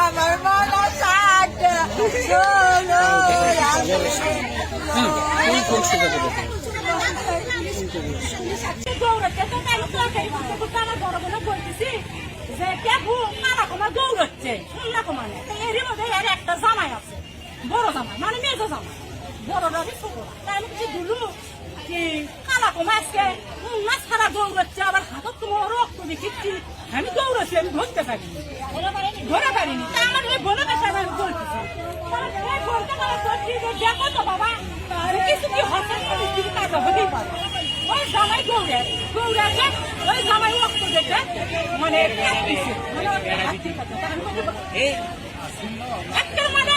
আমার মনে তাই তরকারি বড় বোন যে কেবু কারা কমা দৌড়াচ্ছে শুনলা কমানে একটা জামাই আছে বড় জামাই মানে মেজো জামাই বড় রবি ছোট কি কালা আজকে না সারা দৌড়াচ্ছে, আবার হাতত তোমার রক্ত দেখিচ্ছি। আমি দৌড়াচ্ছি, আমি ধরতে পারিনি। ধরে পারিনি। তা আমার ওই বোনের কাছে আমি বলতেছি দেখো তো বাবা? কিছু কি হচ্ছে পরিস্থিতি কাজ হতেই পারে। ওই ওই জামাই রক্ত দেখে মানে। তা মানে